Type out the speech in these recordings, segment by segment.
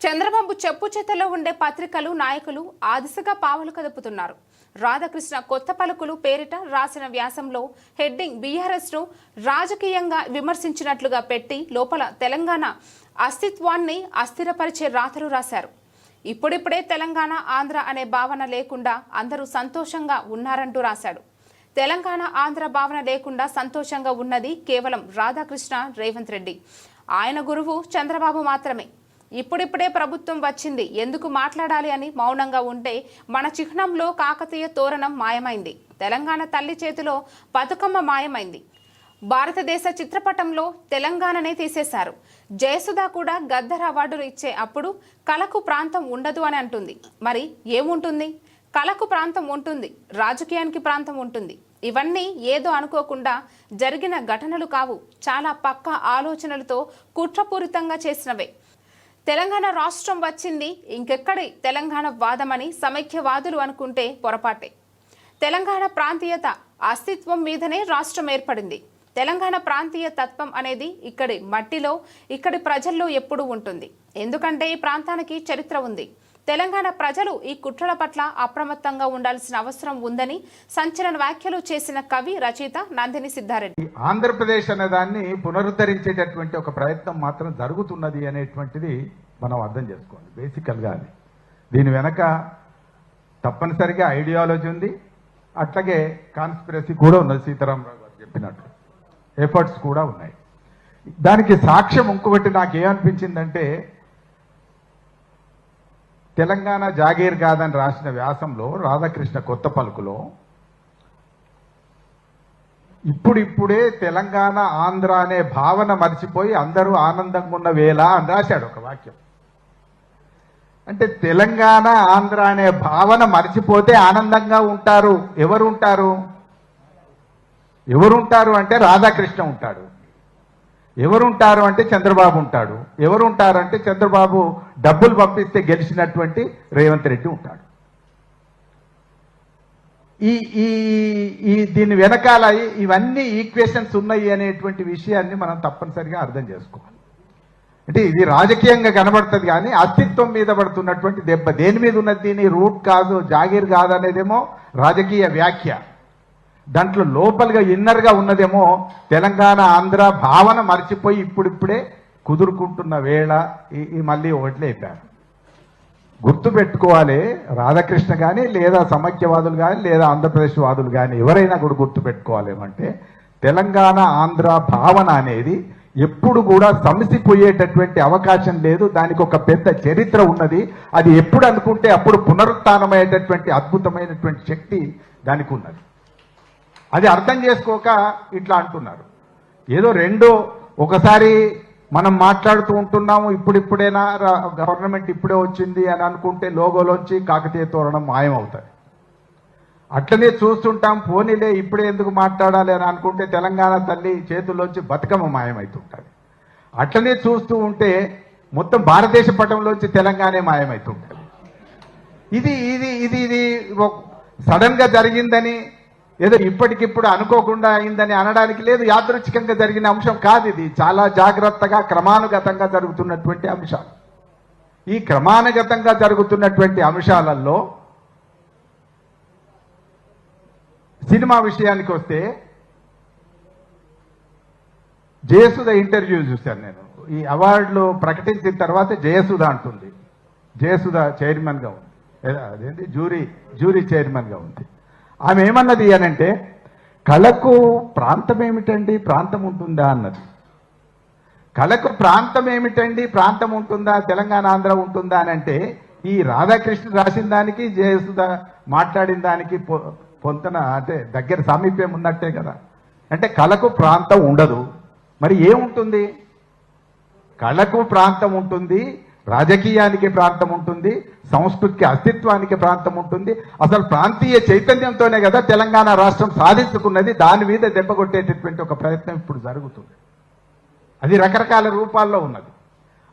చంద్రబాబు చెప్పు చేతలో ఉండే పత్రికలు నాయకులు ఆ దిశగా పావులు కదుపుతున్నారు. రాధాకృష్ణ కొత్త పలుకులు పేరిట రాసిన వ్యాసంలో హెడ్డింగ్ బీఆర్ఎస్ను రాజకీయంగా విమర్శించినట్లుగా పెట్టి లోపల తెలంగాణ అస్తిత్వాన్ని అస్థిరపరిచే రాతలు రాశారు. ఇప్పుడిప్పుడే తెలంగాణ ఆంధ్ర అనే భావన లేకుండా అందరూ సంతోషంగా ఉన్నారంటూ రాశాడు. తెలంగాణ ఆంధ్ర భావన లేకుండా సంతోషంగా ఉన్నది కేవలం రాధాకృష్ణ రేవంత్ రెడ్డి. ఆయన గురువు చంద్రబాబు మాత్రమే. ఇప్పుడిప్పుడే ప్రభుత్వం వచ్చింది. ఎందుకు మాట్లాడాలి అని మౌనంగా ఉంటే మన చిహ్నంలో కాకతీయ తోరణం మాయమైంది. తెలంగాణ తల్లి చేతిలో బతుకమ్మ మాయమైంది. భారతదేశ చిత్రపటంలో తెలంగాణనే తీసేశారు. జయసుధ కూడా గద్దర్ అవార్డులు ఇచ్చే అప్పుడు కళకు ప్రాంతం ఉండదు అని అంటుంది. మరి ఏముంటుంది? కళకు ప్రాంతం ఉంటుంది. రాజకీయానికి ప్రాంతం ఉంటుంది. ఇవన్నీ ఏదో అనుకోకుండా జరిగిన ఘటనలు కావు. చాలా పక్క ఆలోచనలతో కుట్రపూరితంగా చేసినవే. తెలంగాణ రాష్ట్రం వచ్చింది ఇంకెక్కడి తెలంగాణ వాదమని సమైక్యవాదులు అనుకుంటే పొరపాటే. తెలంగాణ ప్రాంతీయత అస్తిత్వం మీదనే రాష్ట్రం ఏర్పడింది. తెలంగాణ ప్రాంతీయ తత్వం అనేది ఇక్కడి మట్టిలో ఇక్కడి ప్రజల్లో ఎప్పుడూ ఉంటుంది. ఎందుకంటే ఈ ప్రాంతానికి చరిత్ర ఉంది. తెలంగాణ ప్రజలు ఈ కుట్రల పట్ల అప్రమత్తంగా ఉండాల్సిన అవసరం ఉందని సంచలన వ్యాఖ్యలు చేసిన కవి రచయిత నందిని సిద్ధారెడ్డి. ఆంధ్రప్రదేశ్ అనే దాన్ని పునరుద్ధరించేటటువంటి ఒక ప్రయత్నం మాత్రం జరుగుతున్నది అనేటువంటిది మనం అర్థం చేసుకోవాలి బేసికల్గా అది. దీని వెనక తప్పనిసరిగా ఐడియాలజీ ఉంది అట్లాగే కాన్స్పిరసీ కూడా ఉన్నది సీతారామరావు గారు చెప్పినట్టు. ఎఫర్ట్స్ కూడా ఉన్నాయి. దానికి సాక్ష్యం ఇంకొకటి నాకు ఏమనిపించిందంటే తెలంగాణ జాగీర్ కాదని రాసిన వ్యాసంలో రాధాకృష్ణ కొత్త పలుకులో ఇప్పుడిప్పుడే తెలంగాణ ఆంధ్ర అనే భావన మర్చిపోయి అందరూ ఆనందంగా ఉన్న వేళ అని రాశాడు ఒక వాక్యం. అంటే తెలంగాణ ఆంధ్ర అనే భావన మర్చిపోతే ఆనందంగా ఉంటారు. ఎవరు ఉంటారు ఎవరుంటారు అంటే రాధాకృష్ణ ఉంటాడు. ఎవరుంటారు అంటే చంద్రబాబు ఉంటాడు. ఎవరుంటారు అంటే చంద్రబాబు డబ్బులు పంపిస్తే గెలిచినటువంటి రేవంత్ రెడ్డి ఉంటాడు. ఈ ఈ ఈ దీని వెనకాల ఇవన్నీ ఈక్వేషన్స్ ఉన్నాయి అనేటువంటి విషయాన్ని మనం తప్పనిసరిగా అర్థం చేసుకోవాలి. అంటే ఇది రాజకీయంగా కనబడుతుంది కానీ అస్తిత్వం మీద పడుతున్నటువంటి దెబ్బ. దేని మీద ఉన్నది దీని రూట్ కాదు జాగీర్ కాదు అనేదేమో రాజకీయ వ్యాఖ్య. దాంట్లో లోపలిగా ఇన్నర్గా ఉన్నదేమో తెలంగాణ ఆంధ్ర భావన మర్చిపోయి ఇప్పుడిప్పుడే కుదురుకుంటున్న వేళ ఈ- మళ్ళీ ఒకటి అయిపోయారు గుర్తు పెట్టుకోవాలి రాధాకృష్ణ కానీ లేదా సమైక్యవాదులు కానీ లేదా ఆంధ్రప్రదేశ్ వాదులు కానీ ఎవరైనా కూడా గుర్తు పెట్టుకోవాలి ఏమంటే తెలంగాణ ఆంధ్ర భావన అనేది ఎప్పుడు కూడా సమసిపోయేటటువంటి అవకాశం లేదు. దానికి ఒక పెద్ద చరిత్ర ఉన్నది. అది ఎప్పుడు అనుకుంటే అప్పుడు పునరుత్నమయ్యేటటువంటి అద్భుతమైనటువంటి శక్తి దానికి ఉన్నది. అది అర్థం చేసుకోక ఇట్లా అంటున్నారు. ఏదో రెండో ఒకసారి మనం మాట్లాడుతూ ఉంటున్నాము ఇప్పుడిప్పుడేనా గవర్నమెంట్ ఇప్పుడే వచ్చింది అని అనుకుంటే లోగోలోంచి కాకతీయ తోరణం మాయమవుతుంది అట్లనే చూస్తుంటాం పోనీలే ఇప్పుడే ఎందుకు మాట్లాడాలి అని అనుకుంటే తెలంగాణ తల్లి చేతుల్లోంచి బతుకమ్మ మాయమవుతుంటుంది అట్లనే చూస్తూ ఉంటే మొత్తం భారతదేశ పటంలోంచి తెలంగాణ మాయమవుతుంటుంది ఇది ఇది ఇది ఇది సడన్గా జరిగిందని ఏదో ఇప్పటికిప్పుడు అనుకోకుండా అయిందని అనడానికి లేదు యాదృచ్ఛికంగా జరిగిన అంశం కాదు ఇది. చాలా జాగ్రత్తగా క్రమానుగతంగా జరుగుతున్నటువంటి అంశాలు. ఈ క్రమానుగతంగా జరుగుతున్నటువంటి అంశాలలో సినిమా విషయానికి వస్తే జయసుధ ఇంటర్వ్యూ చూశాను నేను. ఈ అవార్డులు ప్రకటించిన తర్వాత జయసుధ అంటుంది. జయసుధ చైర్మన్గా ఉంది. అదేంటి? జూరీ జూరీ చైర్మన్గా ఉంది. ఆమె ఏమన్నది అనంటే కళకు ప్రాంతం ఏమిటండి ప్రాంతం ఉంటుందా అన్నది. కళకు ప్రాంతం ఏమిటండి ప్రాంతం ఉంటుందా తెలంగాణ ఆంధ్ర ఉంటుందా అని అంటే ఈ రాధాకృష్ణ రాసిన దానికి జయసుధ మాట్లాడిన దానికి పొ- పొంతన అంటే దగ్గర సామీప్యం ఉన్నట్టే కదా. అంటే కళకు ప్రాంతం ఉండదు. మరి ఏముంటుంది? కళకు ప్రాంతం ఉంటుంది. రాజకీయానికి ప్రాంతం ఉంటుంది సంస్కృతికి అస్తిత్వానికి ప్రాంతం ఉంటుంది. అసలు ప్రాంతీయ చైతన్యంతోనే కదా తెలంగాణ రాష్ట్రం సాధించుకున్నది. దాని మీద దెబ్బ కొట్టేటటువంటి ఒక ప్రయత్నం ఇప్పుడు జరుగుతుంది. అది రకరకాల రూపాల్లో ఉన్నది.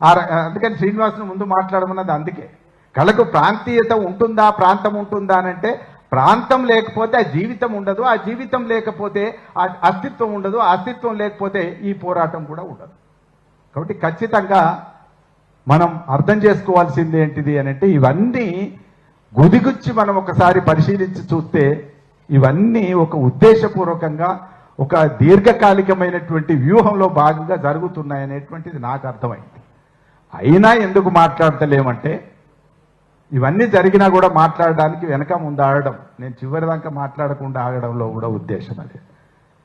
ఆ ర- అందుకని శ్రీనివాసును ముందు మాట్లాడమన్నది అందుకే. కళకు ప్రాంతీయత ఉంటుందా ప్రాంతం ఉంటుందా అని అంటే ప్రాంతం లేకపోతే ఆ జీవితం ఉండదు. ఆ జీవితం లేకపోతే ఆ అస్తిత్వం ఉండదు. ఆ అస్తిత్వం లేకపోతే ఈ పోరాటం కూడా ఉండదు. కాబట్టి ఖచ్చితంగా మనం అర్థం చేసుకోవాల్సింది ఏంటిది అని అంటే ఇవన్నీ గుదిగుచ్చి మనం ఒకసారి పరిశీలించి చూస్తే ఇవన్నీ ఒక ఉద్దేశపూర్వకంగా ఒక దీర్ఘకాలికమైనటువంటి వ్యూహంలో భాగంగా జరుగుతున్నాయనేటువంటిది నాకు అర్థమైంది. అయినా ఎందుకు మాట్లాడతలేమంటే ఇవన్నీ జరిగినా కూడా మాట్లాడడానికి వెనక ముందు ఆడడం నేను చివరిదాకా మాట్లాడకుండా ఆగడంలో కూడా ఉద్దేశం అది.